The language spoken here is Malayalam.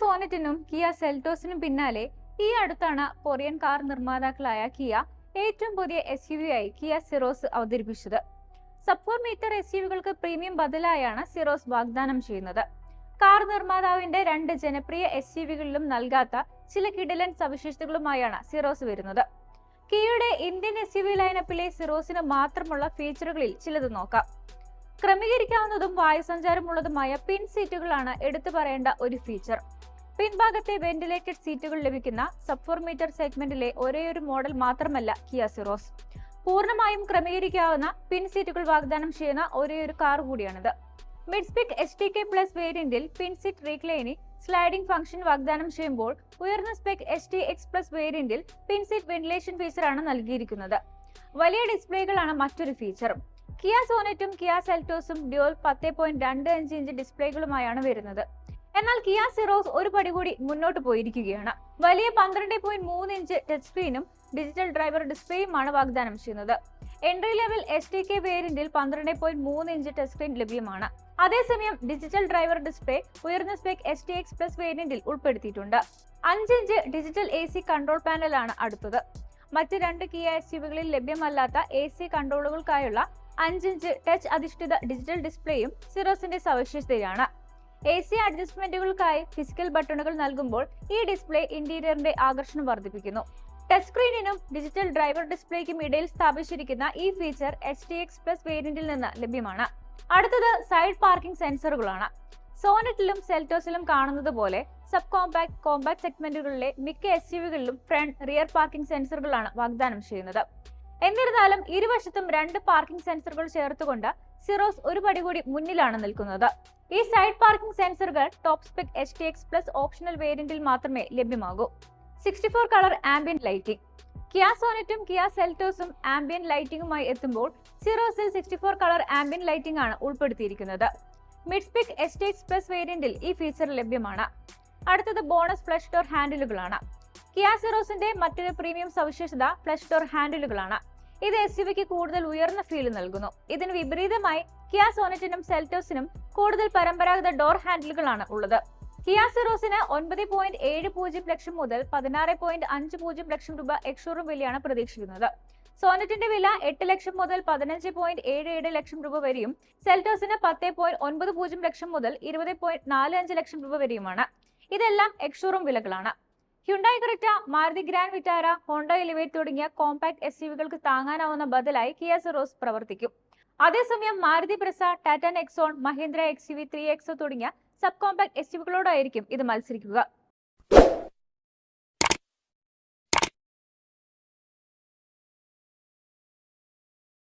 സോനറ്റിനും കിയ സെൽറ്റോസിനും പിന്നാലെ ഈ അടുത്താണ് കൊറിയൻ കാർ നിർമ്മാതാക്കളായ കിയ ഏറ്റവും പുതിയ എസ് യു വി ആയി കിയ സിറോസ് അവതരിപ്പിച്ചത്. Sub four meter S U വികൾക്ക് premium ബദലായാണ് സിറോസ് വാഗ്ദാനം ചെയ്യുന്നത്. കാർ നിർമ്മാതാവിന്റെ രണ്ട് ജനപ്രിയ എസ് യു വികളിലും നൽകാത്ത ചില കിടലൻ സവിശേഷതകളുമായാണ് സിറോസ് വരുന്നത്. കിയയുടെ ഇന്ത്യൻ എസ് യു വി ലൈനപ്പിലെ സിറോസിന് മാത്രമുള്ള ഫീച്ചറുകളിൽ ചിലത് നോക്കാം. ക്രമീകരിക്കാവുന്നതും വായുസഞ്ചാരമുള്ളതുമായ പിൻ സീറ്റുകളാണ് എടുത്തു പറയേണ്ട ഒരു ഫീച്ചർ പിൻഭാഗത്തെ വെന്റിലേറ്റഡ് സീറ്റുകൾ ലഭിക്കുന്ന സബ് ഫോർ മീറ്റർ സെഗ്മെന്റിലെ ഒരേയൊരു മോഡൽ മാത്രമല്ല കിയ സിറോസ് പൂർണമായും ക്രമീകരിക്കാവുന്ന പിൻ സീറ്റുകൾ വാഗ്ദാനം ചെയ്യുന്ന ഒരേയൊരു കാർ കൂടിയാണിത്. Mid spec H T K plus വേരിയന്റിൽ പിൻ സീറ്റ് റീക്ലൈനി സ്ലൈഡിംഗ് ഫംഗ്ഷൻ വാഗ്ദാനം ചെയ്യുമ്പോൾ ഉയർന്ന spec H T X plus വേരിയന്റിൽ പിൻ സീറ്റ് വെന്റിലേഷൻ ഫീച്ചറാണ് നൽകിയിരിക്കുന്നത്. വലിയ ഡിസ്പ്ലേകളാണ് മറ്റൊരു ഫീച്ചറും കിയ സോനറ്റും കിയ സെൽറ്റോസും ഡ്യുവൽ പത്ത് പോയിന്റ് രണ്ട് അഞ്ച് ഇഞ്ച് ഡിസ്പ്ലേകളുമായാണ് വരുന്നത്. എന്നാൽ കിയ സിറോസ് ഒരു പടി കൂടി മുന്നോട്ട് പോയിരിക്കുകയാണ്. വലിയ പന്ത്രണ്ട് പോയിന്റ് മൂന്ന് ഇഞ്ച് ടച്ച് സ്ക്രീനും ഡിജിറ്റൽ ഡ്രൈവർ ഡിസ്പ്ലേയുമാണ് വാഗ്ദാനം ചെയ്യുന്നത്. Entry level S T K വേരിയന്റിൽ പന്ത്രണ്ട് പോയിന്റ് മൂന്ന് ഇഞ്ച് ടച്ച് സ്ക്രീൻ ലഭ്യമാണ്. അതേസമയം ഡിജിറ്റൽ ഡ്രൈവർ ഡിസ്പ്ലേ ഉയർന്ന spec S T X plus വേരിയന്റിൽ ഉൾപ്പെടുത്തിയിട്ടുണ്ട്. അഞ്ച് inch digital A C control പാനലാണ് അടുത്തത്. മറ്റ് രണ്ട് കിയ എസ് യുവികളിൽ ലഭ്യമല്ലാത്ത എ സി കൺട്രോളുകൾക്കായുള്ള അഞ്ചിഞ്ച് ടച്ച് അധിഷ്ഠിത ഡിജിറ്റൽ ഡിസ്പ്ലേയും സിറോസിന്റെ സവിശേഷതയാണ്. എ സി അഡ്ജസ്റ്റ്മെന്റുകൾക്കായി ഫിസിക്കൽ ബട്ടണുകൾ നൽകുമ്പോൾ ഈ ഡിസ്പ്ലേ ഇന്റീരിയറിന്റെ ആകർഷണം വർദ്ധിപ്പിക്കുന്നു. ടച്ച് സ്ക്രീനിനും ഡിജിറ്റൽ ഡ്രൈവർ ഡിസ്പ്ലേക്കും ഇടയിൽ സ്ഥാപിച്ചിരിക്കുന്ന ഈ feature H T X plus വേരിയന്റിൽ നിന്ന് ലഭ്യമാണ്. അടുത്തത് സൈഡ് പാർക്കിംഗ് സെൻസറുകളാണ് സോനറ്റിലും സെൽറ്റോസിലും കാണുന്നത് പോലെ സബ് കോമ്പാക്ട് കോമ്പാക്ട് സെഗ്മെന്റുകളിലെ മിക്ക എസ് യുവികളിലും ഫ്രണ്ട് റിയർ പാർക്കിംഗ് സെൻസറുകളാണ് വാഗ്ദാനം ചെയ്യുന്നത്. എന്നിരുന്നാലും ഇരുവശത്തും രണ്ട് പാർക്കിംഗ് സെൻസറുകൾ ചേർത്തുകൊണ്ട് സിറോസ് ഒരു പടി കൂടി മുന്നിലാണ് നിൽക്കുന്നത്. ഈ സൈഡ് പാർക്കിംഗ് സെൻസറുകൾ top spec H T X plus optional വേരിയന്റിൽ മാത്രമേ ലഭ്യമാകൂ. Sixty four colour ambient lighting. Kia സോനറ്റും Kia സെൽറ്റോസും ആംബിയൻ ലൈറ്റിംഗുമായി എത്തുമ്പോൾ സിറോസിൽ sixty four colour ambient lighting ആണ് ഉൾപ്പെടുത്തിയിരിക്കുന്നത്. Mid spec H T X plus വേരിയന്റിൽ ഈ ഫീച്ചർ ലഭ്യമാണ്. അടുത്തത് ബോണസ് ഫ്ലഷ് ഡോർ ഹാൻഡിലുകളാണ്. കിയ സിറോസിന്റെ മറ്റൊരു പ്രീമിയം സവിശേഷത ഫ്ലഷ് ഡോർ ഹാൻഡിലുകളാണ്. ഇത് എസ് യുവിക്ക് കൂടുതൽ ഉയർന്ന ഫീൽ നൽകുന്നു. ഇതിന് വിപരീതമായി കിയ സോനറ്റിനും സെൽറ്റോസിനും കൂടുതൽ പരമ്പരാഗത ഡോർ ഹാൻഡിലുകളാണ് ഉള്ളത്. കിയ സെറോസിന് ഒൻപത് പോയിന്റ് ഏഴ് പൂജ്യം ലക്ഷം മുതൽ പതിനാറ് പോയിന്റ് അഞ്ച് പൂജ്യം ലക്ഷം രൂപ എക്സ്ഷോറും വിലയാണ് പ്രതീക്ഷിക്കുന്നത്. സോനറ്റിന്റെ വില എട്ട് ലക്ഷം മുതൽ പതിനഞ്ച് പോയിന്റ് ഏഴ് ഏഴ് ലക്ഷം രൂപ വരെയും സെൽറ്റോസിന് പത്ത് പോയിന്റ് ഒൻപത് പൂജ്യം ലക്ഷം മുതൽ ഇരുപത് പോയിന്റ് നാല് അഞ്ച് ലക്ഷം രൂപ വരെയുമാണ്. ഇതെല്ലാം ex showroom വിലകളാണ്. Hyundai Creta Maruti Grand Vitara Honda Elevate തുടങ്ങിയ കോമ്പാക്ട് എസ് യുവികൾക്ക് താങ്ങാനാവുന്ന ബദലായി കിയ സെറോസ് പ്രവർത്തിക്കും. അതേസമയം Maruti Brezza Tata Nexon Mahindra X U V three XO തുടങ്ങിയ സബ് കോമ്പാക്ട് എസ് യുവികളോടായിരിക്കും ഇത് മത്സരിക്കുക.